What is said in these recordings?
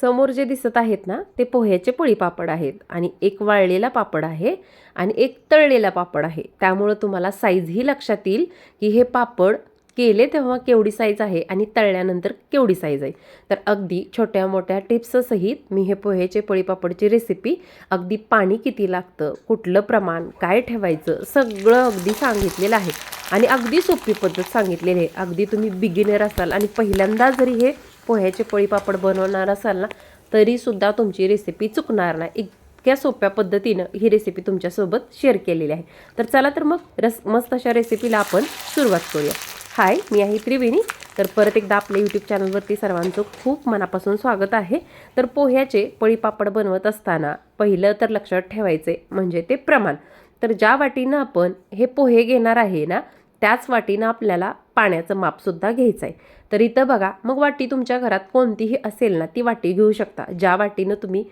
समोर जे दिसत आहेत ना ते पोह्याचे पोळी पापड आहेत. आणि एक वाळलेला पापड आहे आणि एक तळलेला पापड आहे. त्यामुळं तुम्हाला साईजही लक्षात येईल की हे पापड केले तेव्हा केवढी साईज आहे आणि तळल्यानंतर केवढी साईज आहे. तर अगदी छोट्या मोठ्या टिप्ससहित मी हे पोह्याचे पोळी पापडची रेसिपी अगदी पाणी किती लागतं कुठलं प्रमाण काय ठेवायचं सगळं अगदी सांगितलेलं आहे. आणि अगदी सोपी पद्धत सांगितलेली आहे. अगदी तुम्ही बिगिनर असाल आणि पहिल्यांदा जरी हे पोह्याचे पोळी पापड बनवणार असाल ना तरीसुद्धा तुमची रेसिपी चुकणार नाही. इतक्या सोप्या पद्धतीनं ही रेसिपी तुमच्यासोबत शेअर केलेली आहे. तर चला तर मग रस मस्त अशा रेसिपीला आपण सुरुवात करूया. हाय मी आहे त्रिवेणी. तर परत एकदा आपल्या यूट्यूब चॅनलवरती सर्वांचं खूप मनापासून स्वागत आहे. तर पोह्याचे पळीपापड बनवत असताना पहिलं तर लक्षात ठेवायचे म्हणजे ते प्रमाण. तर ज्या वाटीनं आपण हे पोहे घेणार आहे ना त्याच वाटीनं आपल्याला पाण्याचं मापसुद्धा घ्यायचं आहे तर इथं बघा मग वाटी तुमच्या घरात कोणतीही असेल ना ती वाटी घेऊ शकता. ज्या वाटीनं तुम्ही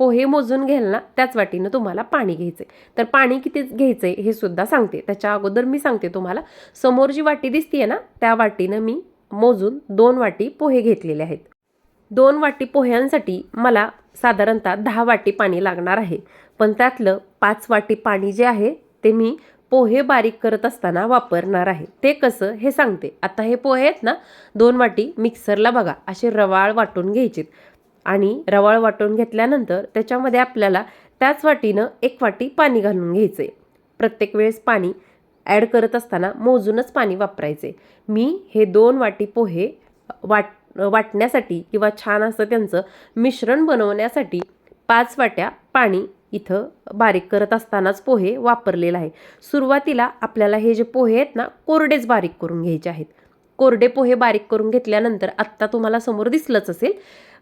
पोहे मोजून घ्याल ना त्याच वाटीनं तुम्हाला पाणी घ्यायचं तर पाणी किती घ्यायचं आहे हे सुद्धा सांगते. त्याच्या अगोदर मी सांगते तुम्हाला. समोर जी वाटी दिसतीये ना त्या वाटीनं मी मोजून दोन वाटी पोहे घेतलेले आहेत. दोन वाटी पोह्यांसाठी मला साधारणतः दहा वाटी पाणी लागणार आहे. पण त्यातलं पाच वाटी पाणी जे आहे ते मी पोहे बारीक करत असताना वापरणार आहे. ते कसं हे सांगते. आता हे पोहे आहेत ना दोन वाटी मिक्सरला बघा असे रवाळ वाटून घ्यायचेत. आणि रवाळ वाटून घेतल्यानंतर त्याच्यामध्ये आपल्याला त्याच वाटीनं एक वाटी पाणी घालून घ्यायचं आहे प्रत्येक वेळेस पाणी ॲड करत असताना मोजूनच पाणी वापरायचे मी हे दोन वाटी पोहे वाट वाटण्यासाठी किंवा छान असं त्यांचं मिश्रण बनवण्यासाठी पाच वाट्या पाणी इथं बारीक करत असतानाच पोहे वापरलेलं आहे. सुरुवातीला आपल्याला हे जे पोहे आहेत ना कोरडेच बारीक करून घ्यायचे आहेत. कोरडे पोहे बारीक करून घेतल्यानंतर आत्ता तुम्हाला समोर दिसलंच असेल.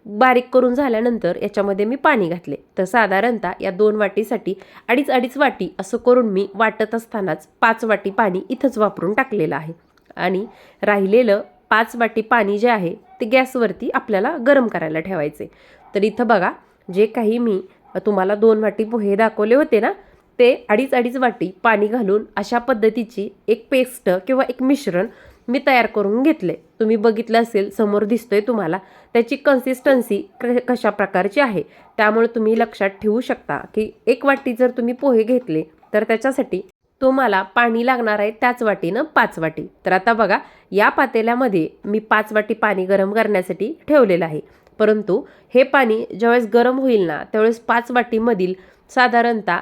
बारीक करून झाल्यानंतर याच्यामध्ये मी पाणी घातले. तर साधारणतः या दोन वाटीसाठी अडीच अडीच वाटी असं करून मी वाटत असतानाच पाच वाटी पाणी इथंच वापरून टाकलेलं आहे. आणि राहिलेलं पाच वाटी पाणी जे आहे ते गॅसवरती आपल्याला गरम करायला ठेवायचे. तर इथं बघा जे काही मी तुम्हाला दोन वाटी पोहे दाखवले होते ना ते अडीच अडीच वाटी पाणी घालून अशा पद्धतीची एक पेस्ट किंवा एक मिश्रण मी तयार करून घेतले. तुम्ही बघितलं असेल समोर दिसतोय तुम्हाला त्याची कन्सिस्टन्सी क कशा प्रकारची आहे त्यामुळे तुम्ही लक्षात ठेवू शकता की एक वाटी जर तुम्ही पोहे घेतले तर त्याच्यासाठी तुम्हाला पाणी लागणार आहे त्याच वाटीनं पाच वाटी. तर आता बघा या पातेल्यामध्ये मी पाच वाटी पाणी गरम करण्यासाठी ठेवलेलं आहे. परंतु हे पाणी ज्यावेळेस गरम होईल ना त्यावेळेस पाच वाटीमधील साधारणतः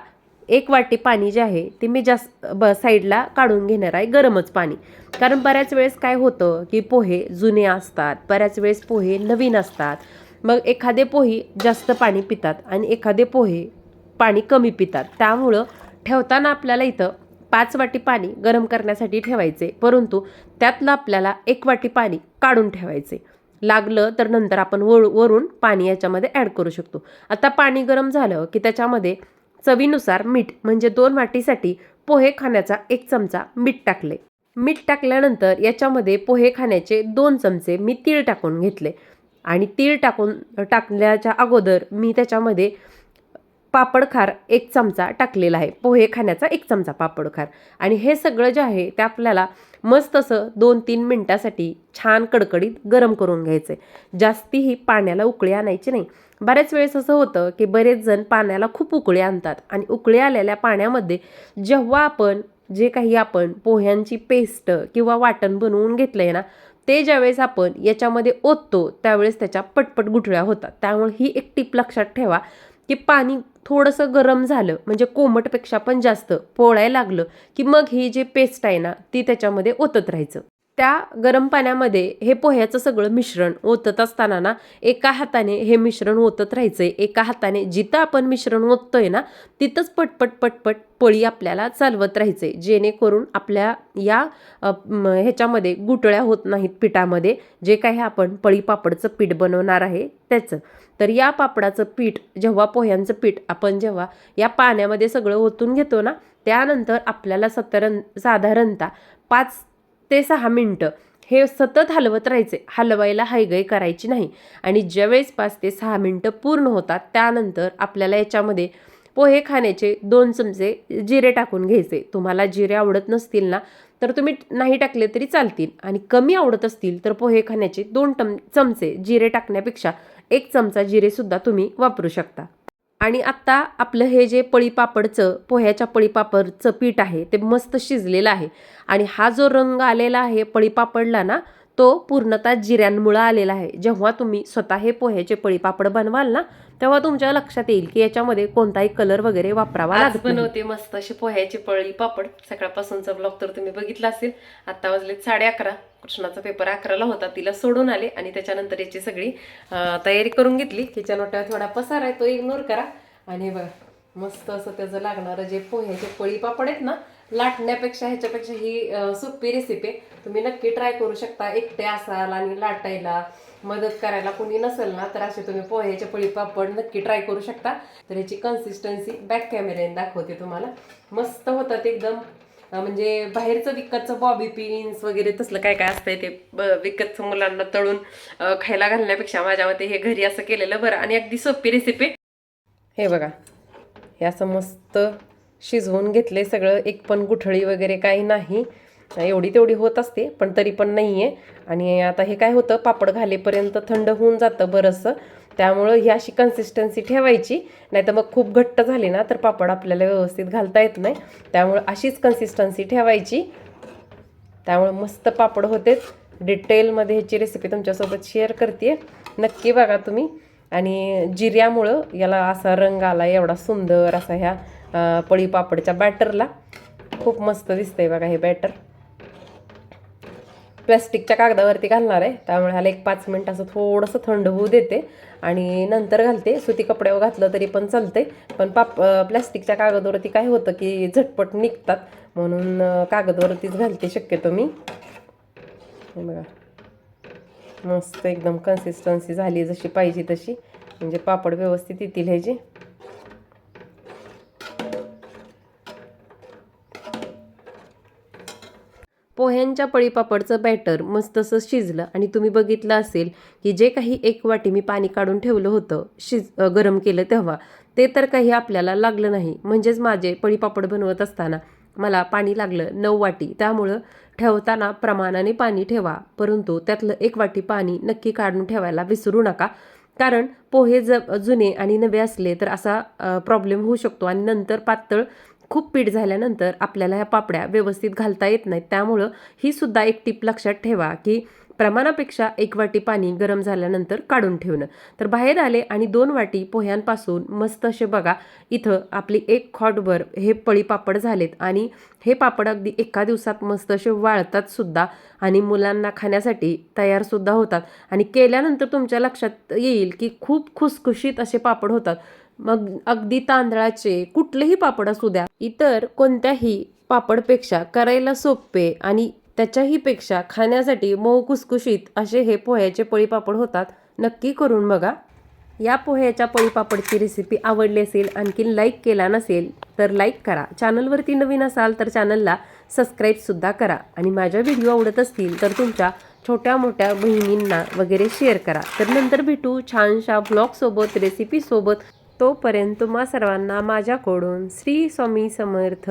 एक वाटी पाणी जे आहे ते मी जास्त ब साईडला काढून घेणार आहे गरमच पाणी. कारण बऱ्याच वेळेस काय होतं की पोहे जुने असतात बऱ्याच वेळेस पोहे नवीन असतात. मग एखादे पोहे जास्त पाणी पितात आणि एखादे पोहे पाणी कमी पितात. त्यामुळं ठेवताना आपल्याला इथं पाच वाटी पाणी गरम करण्यासाठी ठेवायचे. परंतु त्यातलं आपल्याला एक वाटी पाणी काढून ठेवायचे. लागलं तर नंतर आपण वळ वरून पाणी याच्यामध्ये ॲड करू शकतो. आता पाणी गरम झालं की त्याच्यामध्ये चवीनुसार मीठ म्हणजे दोन वाटीसाठी पोहे खाण्याचा एक चमचा मीठ टाकले. मीठ टाकल्यानंतर याच्यामध्ये पोहे खाण्याचे दोन चमचे मी तीळ टाकून घेतले. आणि तीळ टाकून टाकल्याच्या अगोदर मी त्याच्यामध्ये पापडखार एक चमचा टाकलेला आहे. पोहे खाण्याचा एक चमचा पापडखार. आणि हे सगळं जे आहे ते आपल्याला मस्त असं दोन तीन मिनटासाठी छान कडकडीत गरम करून घ्यायचं आहे जास्तीही पाण्याला उकळी आणायची नाही. बऱ्याच वेळेस असं होतं की बरेच जण पाण्याला खूप उकळी आणतात आणि उकळी आलेल्या पाण्यामध्ये जेव्हा आपण जे काही आपण पोह्यांची पेस्ट किंवा वाटण बनवून घेतलं आहे ना ते ज्यावेळेस आपण याच्यामध्ये ओततो त्यावेळेस त्याच्या पटपट गुठळ्या होतात. त्यामुळे ही एक टीप लक्षात ठेवा. की पाणी थोडंसं गरम झालं म्हणजे कोमटपेक्षा पण जास्त पोळायला लागलं की मग ही जी पेस्ट आहे ना ती त्याच्यामध्ये ओतत राहायचं. त्या गरम पाण्यामध्ये हे पोह्याचं सगळं मिश्रण ओतत असताना ना एका हाताने हे मिश्रण ओतत राहायचंय. एका हाताने जिथं आपण मिश्रण ओततोय ना तिथंच पटपट पटपट पळी आपल्याला चालवत राहायचंय. जेणेकरून आपल्या या ह्याच्यामध्ये गुटळ्या होत नाहीत पिठामध्ये. जे काही आपण पळी पापडचं पीठ बनवणार आहे त्याचं. तर या पापडाचं पीठ जेव्हा पोह्यांचं पीठ आपण जेव्हा या पाण्यामध्ये सगळं ओतून घेतो ना त्यानंतर आपल्याला सतरन साधारणतः पाच ते सहा मिनटं. हे सतत हलवत राहायचे. हलवायला हायगय करायची नाही. आणि ज्यावेळेस पाच ते सहा मिनटं पूर्ण होतात त्यानंतर आपल्याला याच्यामध्ये पोहे खाण्याचे दोन चमचे जिरे टाकून घ्यायचे. तुम्हाला जिरे आवडत नसतील ना तर तुम्ही नाही टाकले तरी चालतील. आणि कमी आवडत असतील तर पोहे खाण्याचे दोन टम चमचे जिरे टाकण्यापेक्षा एक चमचा जिरेसुद्धा तुम्ही वापरू शकता. आणि आत्ता आपलं हे जे पळीपापडचं पोह्याच्या पळीपापडचं पीठ आहे ते मस्त शिजलेलं आहे. आणि हा जो रंग आलेला आहे पळीपापडला ना तो पूर्णतः जिऱ्यांमुळं आलेला आहे. जेव्हा तुम्ही स्वतः हे पोह्याचे पळीपापड बनवाल ना तेव्हा तुमच्या लक्षात येईल की याच्यामध्ये कोणताही कलर वगैरे वापरावा आज लागत. बनवते मस्त अशी पोह्याची पळी पापड सकाळपासूनचा ब्लॉग तर तुम्ही बघितला असेल. आता वाजलेत साडे अकरा. कृष्णाचा पेपर अकराला होता. तिला सोडून आले आणि त्याच्यानंतर याची सगळी तयारी करून घेतली. किचन ओट्यावर थोडा पसार आहे तो इग्नोर करा. आणि बघा मस्त असं त्याचं लागणारं जे पोह्याचे पळी पापड आहेत ना लाटण्यापेक्षा ह्याच्यापेक्षा ही सोपी रेसिपी आहे. तुम्ही नक्की ट्राय करू शकता. एकटे असाल आणि लाटायला मदत करायला कोणी नसेल ना तर असे तुम्ही पोह्याचे पळी पापड नक्की ट्राय करू शकता. तर ह्याची कन्सिस्टन्सी बॅक कॅमेऱ्याने दाखवते तुम्हाला. मस्त होतात एकदम. म्हणजे बाहेरचं विकतचं बॉबी पिन्स वगैरे तसलं काय काय असतंय ते विकतचं मुलांना तळून खायला घालण्यापेक्षा माझ्या मते हे घरी असं केलेलं बरं आणि अगदी सोपी रेसिपी हे बघा. हे असं मस्त शिजवून घेतले सगळं. एक पण गुठळी वगैरे काही नाही. एवढी तेवढी होत असते पण तरी पण नाही आहे आणि आता हे काय होतं पापड घालेपर्यंत थंड होऊन जातं बरंचसं त्यामुळं ही अशी कन्सिस्टन्सी ठेवायची. नाही तर मग खूप घट्ट झाली ना तर पापड आपल्याला व्यवस्थित घालता येत नाही. त्यामुळं अशीच कन्सिस्टन्सी ठेवायची. त्यामुळं मस्त पापड होते. डिटेलमध्ये ह्याची रेसिपी तुमच्यासोबत शेअर करते नक्की बघा तुम्ही. आणि जिऱ्यामुळं याला असा रंग आला एवढा सुंदर असा ह्या पळी पापडच्या बॅटरला. खूप मस्त दिसतंय बघा हे बॅटर. प्लॅस्टिकच्या कागदावरती घालणार आहे. त्यामुळे ह्याला एक पाच मिनिट असं थोडंसं थंड होऊ देते. आणि नंतर घालते. सुती कपड्यावर घातलं तरी पण चालते पण पाप प्लॅस्टिकच्या कागदावरती काय होतं की झटपट निघतात. म्हणून कागदावरतीच कागदवरतीच घालते शक्यतो मी. बघा. मस्त एकदम कन्सिस्टन्सी झाली जशी पाहिजे तशी. म्हणजे पापड व्यवस्थित येतील ह्याची पोह्यांच्या पळीपापडचं बॅटर मस्त असं शिजलं आणि तुम्ही बघितलं असेल की जे काही एक वाटी मी पाणी काढून ठेवलं होतं शिज गरम केलं तेव्हा ते तर काही आपल्याला लागलं नाही. म्हणजेच माझे पळीपापड बनवत असताना मला पाणी लागलं नऊ वाटी. त्यामुळं ठेवताना प्रमाणाने पाणी ठेवा परंतु त्यातलं एक वाटी पाणी नक्की काढून ठेवायला विसरू नका. कारण पोहे ज जुने आणि नवे असले तर असा प्रॉब्लेम होऊ शकतो आणि नंतर पातळ खूप पीठ झाल्यानंतर आपल्याला ह्या पापड्या व्यवस्थित घालता येत नाहीत. त्यामुळं ही सुद्धा एक टीप लक्षात ठेवा की प्रमाणापेक्षा एक वाटी पाणी गरम झाल्यानंतर काढून ठेवणं. तर बाहेर आले आणि दोन वाटी पोह्यांपासून मस्त असे बघा इथं आपली एक खॉटभर हे पळी पापड झालेत आणि हे पापड अगदी एका दिवसात मस्त असे वाळतात सुद्धा आणि मुलांना खाण्यासाठी तयार सुद्धा होतात. आणि केल्यानंतर तुमच्या लक्षात येईल की खूप खुसखुशीत असे पापड होतात. मग अगदी तांदळाचे कुठलेही पापड असू द्या इतर कोणत्याही पापडपेक्षा करायला सोपे आणि त्याच्याही पेक्षा खाण्यासाठी मऊ कुसकुशीत असे हे पोह्याचे पळीपापड होतात नक्की करून बघा. या पोह्याच्या पळीपापडची रेसिपी आवडली असेल आणखीन लाईक केला नसेल तर लाईक करा. चॅनलवरती नवीन असाल तर चॅनलला सबस्क्राईबसुद्धा करा आणि माझ्या व्हिडिओ आवडत असतील तर तुमच्या छोट्या मोठ्या बहिणींना वगैरे शेअर करा. तर नंतर भेटू छानशा ब्लॉगसोबत रेसिपीसोबत तोपर्यंत तुम्हा सर्वांना माझ्याकडून श्री स्वामी समर्थ.